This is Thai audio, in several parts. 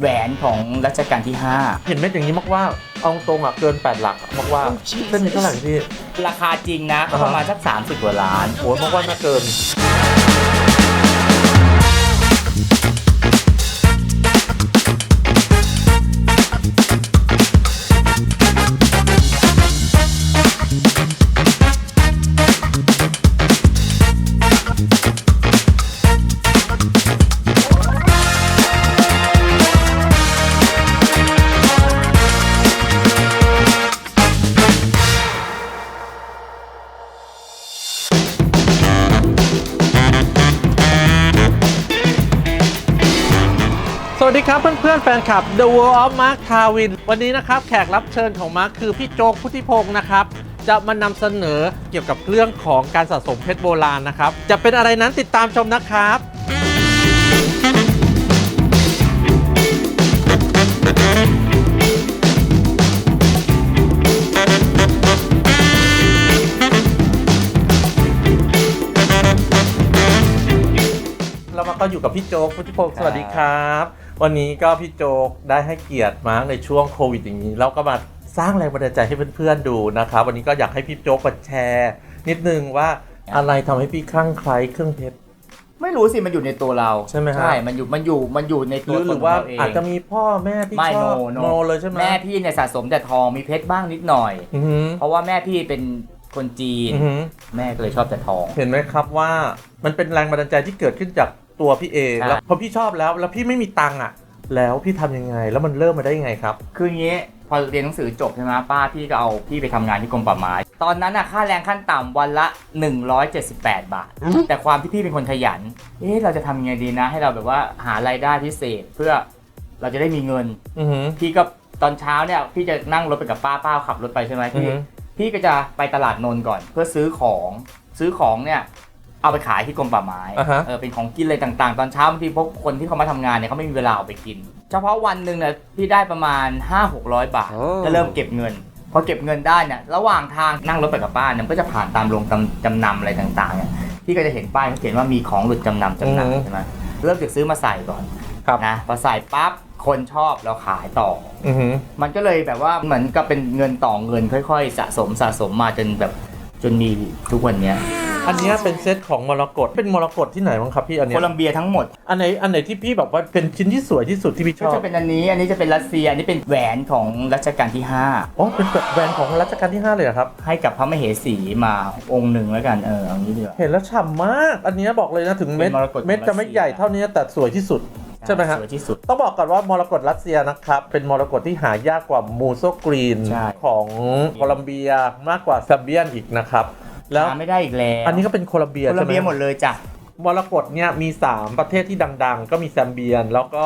แหวนของรัชกาลที่ เห็นเม็ดอย่างนี้มากว่าเอาตรงอะเกิน 8 หลักอะมากว่า Oh, Jesus เส้นนี้เท่าไหร่พี่ 5 ราคาจริงนะก็อ่าฮะประมาณสัก 30 กว่าล้าน โอ้ยมากว่าน่าเกิน ครับเพื่อนๆแฟนคลับ The World of Mark Tawin วันนี้นะครับแขกรับเชิญของมาร์คคือพี่โจ๊กพุทธิพงศ์นะครับ จะมานำเสนอเกี่ยวกับเรื่องของการสะสมเพชรโบราณนะครับ จะเป็นอะไรนั้นติดตามชมนะครับเรามาก็อยู่กับพี่โจ๊กพุทธิพงศ์สวัสดีครับ วันนี้ก็พี่โจ๊กได้ให้เกียรติมาร์คในช่วงโควิดอย่างนี้เราก็มาสร้างแรงบันดาลใจให้เพื่อนๆดูนะครับ วันนี้ก็อยากให้พี่โจ๊กมาแชร์ นิดนึงว่าอะไรทำให้พี่คลั่งไคล้เครื่องเพชรไม่รู้สิมันอยู่ในตัวเราใช่ไหมฮะใช่ มันอยู่มันอยู่มันอยู่ในหตัรืวอหตรืนอขว่าองเราเองอาจจะมีพ่อแม่ที่ไม่ชโนอบโนโนเลยใช่ไหมแม่พี่เนี่ยสะสมแต่ทองมีเพชรบ้างนิดหน่อยอือหือเพราะว่าแม่พี่เป็นคนจีนอือหือแม่ก็เลยชอบแต่ทอง เห็นไหมครับว่ามันเป็นแรงบันดาลใจที่เกิดขึ้นจาก ตัวพี่เองใช่แล้วพอพี่ชอบแล้ว แล้วพี่ไม่มีตังค์อะ แล้วพี่ทำยังไงแล้วมันเริ่มมาได้ยังไงครับ คืออย่างงี้พอเรียนหนังสือจบใช่ไหมป้าพี่ก็เอาพี่ไปทำงานที่กรมป่าไม้ ตอนนั้นน่ะค่าแรงขั้นต่ำวันละ 178 บาท แต่ความที่พี่เป็นคนขยัน เอ๊ะเราจะทำยังไงดีนะ ให้เราแบบว่าหารายได้พิเศษเพื่อเราจะได้มีเงิน อือหือ พี่ก็ตอนเช้าเนี่ยพี่จะนั่งรถไปกับป้าป้าขับรถไปใช่ไหมอือพี่หือพี่ก็จะไปตลาดนนท์ก่อน เพื่อซื้อของ ซื้อของเนี่ย เอาไปขายที่กรมป่าไม้อ่าฮะ เออเป็นของกินอะไรต่างๆ ตอนเช้าบางทีพวกคนที่เขามาทำงานเนี่ยเขาไม่มีเวลาเอาไปกิน เฉพาะวันหนึ่งเนี่ยพี่ได้ประมาณ 5 6 0 0 บาท โอ้ ก็เริ่มเก็บเงิน พอเก็บเงินได้เนี่ยระหว่างทางนั่งรถไปกับป้าเนี่ยมันก็จะผ่านตามโรงจำจำนำอะไรต่างๆเนี่ยพี่ก็จะเห็นป้ายเขาเขียนว่ามีของหลุดจำนำจำนำใช่ไหมเริ่มจากซื้อมาใส่ก่อนครับ นะพอใส่ปั๊บคนชอบเราขายต่อ อือหือ มันก็เลยแบบว่าเหมือนกับเป็นเงินต่อเงินค่อย ๆ สะสมสะสมมาจนแบบจนมีทุกวันเนี้ย อันเนี้ยเป็นเซตของมรกตเป็นมรกตที่ไหนบ้างครับพี่อันเนี้โคยลัมเบียทั้งหมด อันไหนอันไหนที่พี่แบบว่าเป็นชิ้นที่สวยที่สุดที่พี่ชก็อบจะเป็นอันนี้ อันนี้จะเป็นรัสเซีย อันนี้เป็นแหวนของรัชกาลที่ อ๋อเป็นแบบแบรนด์ของรัชกาลที่5เลยเหรอครับ 5 ให้กับพระมเหสีมาองค์หนึ่งแล้วกัน เออเอางี้ดีกว่า เห็นแล้วฉ่ำมาก อันเนี้ยบอกเลยนะถึงเม็ดเป็นมรกตของเม็ดจะไม่รัสเซียใหญ่เท่านี้แต่สวยที่สุด ใช่ไหมฮะสวยที่สุด ต้องบอกก่อนว่ามรกตรัสเซียนะครับ เป็นมรกตที่หายากกว่ามูโซกรีนใช่ ของโคลัมเบียมากกว่าแซมเบียนอีกนะครับ แล้ว หาไม่ได้อีกแล้วอันนี้ก็เป็นโคลัมเบียโคลัใช่มไหมเบียหมดเลยจ้ะ มรกตเนี่ยมี 3 ประเทศที่ดัง ๆ ก็มีแซมเบียน แล้วก็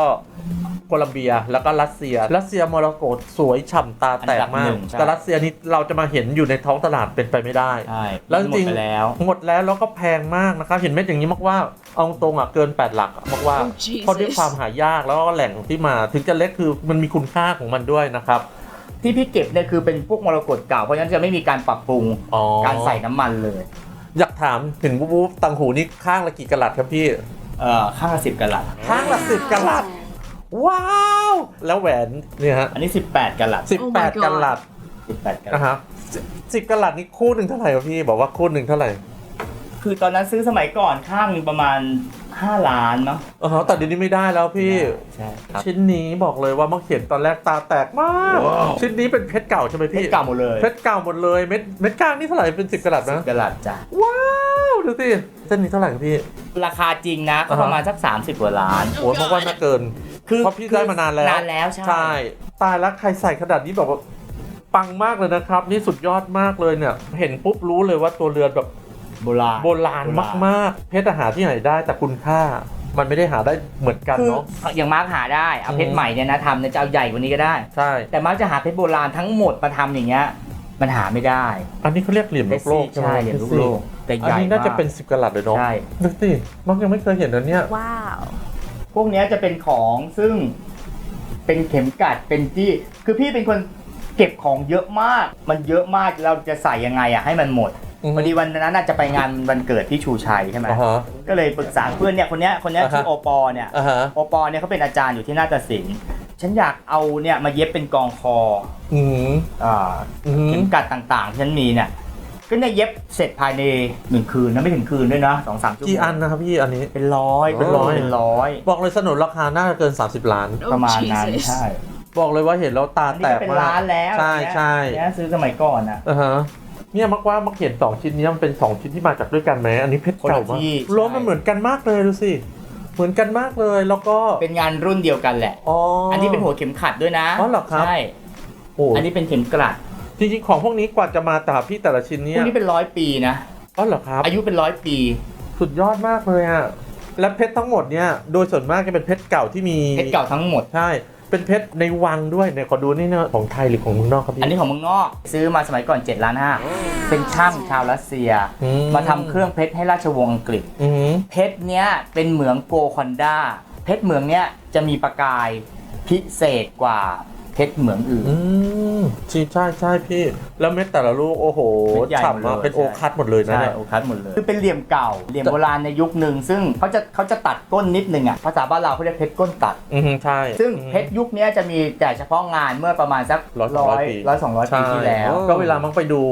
โคลัมเบียแล้วก็รัสเซีย รัสเซียมรกตสวยฉ่ำตาแตกมาอันดับหกนึ่งใช่ แต่รัสเซียนี่เราจะมาเห็นอยู่ในท้องตลาดเป็นไปไม่ได้ ใช่แล้วจหมดริงไปแล้ว หมดแล้วแล้วก็แพงมากนะครับเห็นเม็ดอย่างนี้มากว่าเอาตรงอะเกิน 8 หลักอะมากว่า Oh, Jesus เพราะด้วยความหายากแล้วก็แหล่งที่มา ถึงจะเล็กคือมันมีคุณค่าของมันด้วยนะครับ ที่พี่เก็บเนี่ยคือเป็นพวกมรกตเก่า เพราะฉะนั้นจะไม่มีการปรับปรุงอ๋อการใส่น้ำมันเลยอยากถามเห็นวูบๆตังหูนี่ข้างละกี่กะลัดครับพี่ เอ่อข้างละสิบกะลัด ข้างละสิบกะลัด ว้าว แล้วแหวนเนี่ยฮะอันนี้ 18กะลัดสิบ Oh แป my ด God กะลัด18กะลันะดฮะสิบกะลัดนี่คู่หนึ่งเท่าไหร่ครับพี่ บอกว่าคู่หนึ่งเท่าไหร่ คือตอนนั้นซื้อสมัยก่อนข้างหนึ่งประมาณ 5ล้านเนาะอ๋อแต่เดี๋ยวนี้ไม่ได้แล้วพี่ ใช่ครับ ชิ้นนี้บอกเลยว่าเมื่อเห็นตอนแรกตาแตกมากชิ้นนี้เป็นเพชรเก่าใช่ไหมเพพี่ชรเก่าหมดเลยเพชรเก่าหมดเลยเม็ดเม็ดกลางนี่เท่าไหร่เป็นสิบกะลัดสินะบกะลัดจ้ะว้าวดูสิเส้นนี้เท่าไหร่ครับพี่ ราคาจริงนะก็อ่าฮะ ประมาณสัก 30กว่าล้าน โอ้ยบอกว่าน่าเกิน คือเพราะพี่ได้มานานแล้ว นานแล้วใช่ใช่ ตายแล้วใครใส่ขนาดนี้แบบว่าปังมากเลยนะครับ นี่สุดยอดมากเลยเนี่ย เห็นปุ๊บรู้เลยว่าตัวเรือนแบบ โบราณโบราณมากๆ เพชรหาที่ไหนได้แต่คุณค่า มันไม่ได้หาได้เหมือนกันคือเนาะอย่างมาร์กหาได้เอาเพชอืรมใหม่เนี่ยนะทำเนี่ยจะเอาใหญ่กว่านี้ก็ได้ใช่แต่มาร์กจะหาเพชรโบราณทั้งหมดมาทำอย่างเงี้ยมันหาไม่ได้ อันนี้เขาเรียกเหรียญลูกโลกใช่ไหมใช่เหรียญลูกโลกแต่ใหอันญ่นี้น่าจะมากเป็นสิบกะลัดเลยเนาะใช่ดูสิมักยังไม่เคยเห็นอันเนี้ย Wow. พวกเนี้ยจะเป็นของซึ่งเป็นเข็มกัดเป็นจี้คือพี่เป็นคนเก็บของเยอะมาก มันเยอะมากเราจะใส่ยังไงอะให้มันหมดอือฮึ พอดีวันนั้นน่ะจะไปงานวันเกิดพี่ชูชัยใช่ไหมอ่าฮะก็เลยปรึกษาเพื่อนเนี่ยคนเนี้ยคนเนี้ยอ่าฮะ ชื่อโอปอเนี่ยอ่าฮะโอปอเนี่ยเขาเป็นอาจารย์อยู่ที่นาฏศิลป์ฉันอยากเอาเนี่ยมาเย็บเป็นกองคออืมอ่าอืมเข็มกัดต่างๆที่ฉันมีเนี่ยก็เนี่ยเย็บเสร็จภายในหนึ่งคืนนะไม่ถึงคืนด้วยนะสองสามชั่วโมงกี่อันนะครับพี่อันนี้ เป็นร้อยเป็นร้อยเป็นร้อย บอกเลยสนุนราคาน่าจะเกิน 30 ล้าน Oh, ประมาณนั้น Jesus. ใช่บอกเลยว่าเห็นแล้วตาอันนี้แตก็กเป็นมากร้านแล้วใช่เนี่ยใช่เนี่ยซื้อสมัยก่อนนะอ่าฮะ เนี่ยมักว่ามักเห็นสองชิ้นนี้มันเป็นสองชิ้นที่มาจากด้วยกันไหมอันนี้เพชรเก่ามากรถมันเหมือนกันมากเลยดูสิเหมือนกันมากเลยแล้วก็เป็นงานรุ่นเดียวกันแหละ อ๋ออั อันนี้เป็นหัวเข็มขัดด้วยนะอ๋อเหรอครับ ใช่ โอ้อันนี้เป็นเข็มกลัดจริงๆของพวกนี้กว่าจะมาแต่พี่แต่ละชิ้นพเนี่วยกนี้เป็นร้อยปีนะ อ๋อเหรอครับ อายุเป็นร้อยปี สุดยอดมากเลยอะและเพชรทั้งหมดเนี่ย โดยส่วนมากจะเป็นเพชรเก่าที่มีเพชรเก่าทั้งหมด ใช่ เป็นเพชรในวังด้วยเนี่ยขอดูนี่นะของไทยหรือของเมืองนอกครับพี่ อันนี้ของเมืองนอกซื้อมาสมัยก่อน7ล้านห้าเป็นช่างชาวรัสเซีย อืมาทำเครื่องเพชรให้ราชวงศ์อังกฤษ อืม เพชรเนี้ยเป็นเหมืองโกคอนดาเพชรเหมืองเนี้ยจะมีประกายพิเศษกว่า เพชรเหมืองอื่น อืมใช่ใช่ใช่พี่ แล้วเม็ดแต่ละลูกโอ้โหเม็ดใหญ่หมดเลยฉ่ำมากเป็นใช่โอคัตหมดเลยนะใช่เนี่ย โอคัสหมดเลย คือเป็นเหลี่ยมเก่า เหลี่ยมโบราณในยุคหนึ่ง ซึ่งเขาจะเขาจะตัดก้นนิดนึงอะ ภาษาบ้านเราเขาเรียกเพชรก้นตัด อืมใช่ซึ่งอืม เพชรยุคเนี้ยจะมีแต่เฉพาะงานเมื่อประมาณสักร้อยสองร้อยปี ร้อยสองร้อยปีใช่ที่แล้ว ก็เวลามันไปดู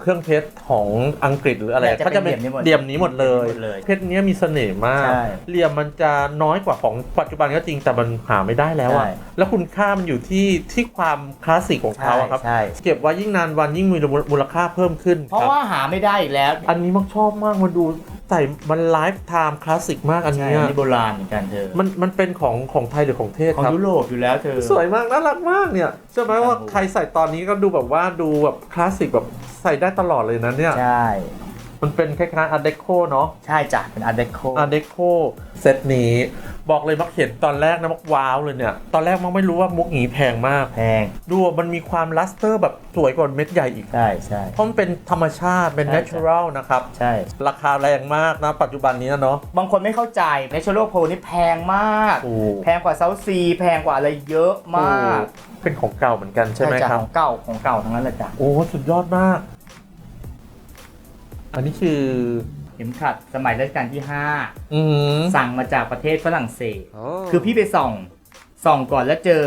เครื่องเพชรของอังกฤษหรืออะไรเนี่ยจะก็จะเป็นเป็นเหเหลี่ลี่ยยมมนี้นี้หหมมดดเลเลยยหมดเลยเพชรเนี้ยมีเสน่ห์มาก ใช่เหลี่ยมมันจะน้อยกว่าของปัจจุบันก็จริงแต่มันหาไม่ได้แล้วอะใช่ แล้วคุณค่ามันอยู่ที่ที่ความคลาสสิกของเขาอะครับใช่ เก็บไว้ยิ่งนานวันยิ่งมีมูลค่าเพิ่มขึ้นเพราะคบ ว่าหาไม่ได้อีกแล้วอันนี้มักชอบมากมาดูใส่มันไลฟ์ไทม์คลาสสิกมากอันใช่เนี้ยอันนี้โบราณเหมือนกันเธอมันมันเป็นของของไทยหรือของเทศของครับ ยุโรปอยู่แล้วเธอ สวยมากน่ารักมากเนี่ยเชื่อไหมว่าครับใครใส่ตอนนี้ก็ดูแบบว่าดูแบบคลาสสิกแบบใส่ได้ตลอดเลยนะเนี่ยใช่ มันเป็นคล้ายๆอาร์เดโคเนาะใช่จ้ะเป็นอาร์เดโคอาร์เดโคเซตนี้ บอกเลยมักเห็นตอนแรกนะมักว้าวเลยเนี่ย ตอนแรกมักไม่รู้ว่ามุกหงีแพงมาก แพงดูอะมันมีความลัสเตอร์แบบสวยกว่าเม็ดใหญ่อีก ใช่ใช่ เพราะมันเป็นธรรมชาติเป็น ใช่เนเชอรัลนะครับ ใช่ ราคาแรงมากนะ ปัจจุบันนี้นะเนาะ บางคนไม่เข้าใจ n a t u r a l p o นี่แพงมากโอ้แพงกว่าเซาซี แพงกว่าอะไรเยอะมากเป็นของเก่าเหมือนกันใช่ไหมจ้ะครับ ของเก่าของเก่าทั้งนั้นเลยจ้ะโอ้ สุดยอดมาก อันนี้คือเข็มขัดสมัยรัชกาลที่ อืม5 สั่งมาจากประเทศฝรั่งเศส คือพี่ไปส่องส่องก่อนแล้วเจอ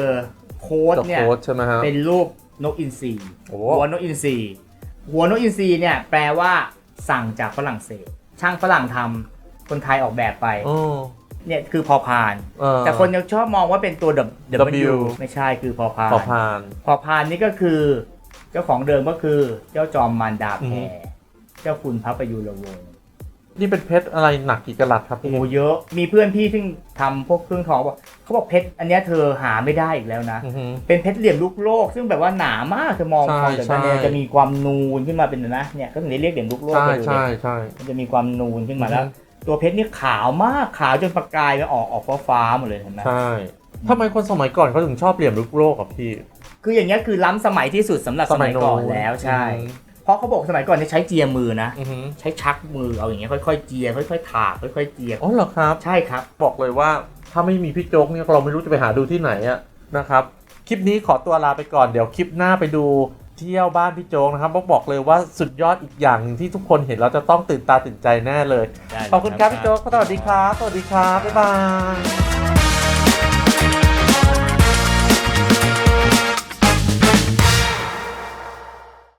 โค้ดจะเนี่ย โค้ดใช่ไหมฮะ เป็นรูปนกอินทรีโอ้ หัวนกอินทรีหัวนกอินทรีเนี่ยแปลว่าสั่งจากฝรั่งเศส ช่างฝรั่งทำคนไทยออกแบบไปโอ้เนี่ยคือพอพาน เออ แต่คนยังชอบมองว่าเป็นตัว W W ไม่ใช่คือพอพานพอพาน พอพานนี่ก็คือเจ้าของเดิมก็คือเจ้าจอมมารดาอืแพมรเจ้าคุณพระประยุรวงศ์ นี่เป็นเพชรอะไรหนักกี่กะลัดครับโอ้พี่โหเยอะมีเพื่อนพี่ที่ทำพวกเครื่องทองบอกเขาบอกเพชรอันเนี้ยเธอหาไม่ได้อีกแล้วนะ อือหือ เป็นเพชรเหลี่ยมลูกโลก ซึ่งแบบว่าหนามากเธอมองใช่ทองแต่เนี่ยใช่จะมีความนูนขึ้นมาเป็นนะเนี่ยก็ถึงได้เรียกเหลี่ยมลูกโลกใช่ไปเลยใช่ใช่ มันจะมีความนูนขึ้นมาแล้ว อือฮึ ตัวเพชรนี่ขาวมากขาวจนประกายมันออกออกฟ้าฟ้าๆหมดเลยเห็นไหมใช่ทำไมคนสมัยก่อนเขาถึงชอบเหลี่ยมลูกโลกกับพี่คืออย่างเงี้ยคือล้ำสมัยที่สุดสำหรับสมัยก่อนแล้วใช่ เพราะเขาบอกสมัยก่อนเนี่ยใช้เจียมือนะ อือหือใช้ชักมือเอาอย่างเงี้ยค่อยๆเจียค่อยๆถากค่อยๆเจียอ๋อเหรอครับ ใช่ครับ บอกเลยว่าถ้าไม่มีพี่โจ๊กเนี่ยเราไม่รู้จะไปหาดูที่ไหนอะนะครับ คลิปนี้ขอตัวลาไปก่อนเดี๋ยวคลิปหน้าไปดูเที่ยวบ้านพี่โจ๊กนะครับบอกบอกเลยว่าสุดยอดอีกอย่างหนึ่งที่ทุกคนเห็นเราจะต้องตื่นตาตื่นใจแน่เลยได้เลยขอบคุณครับพี่โจ๊กสวัสดีครับ สวัสดีครับ บ๊ายบาย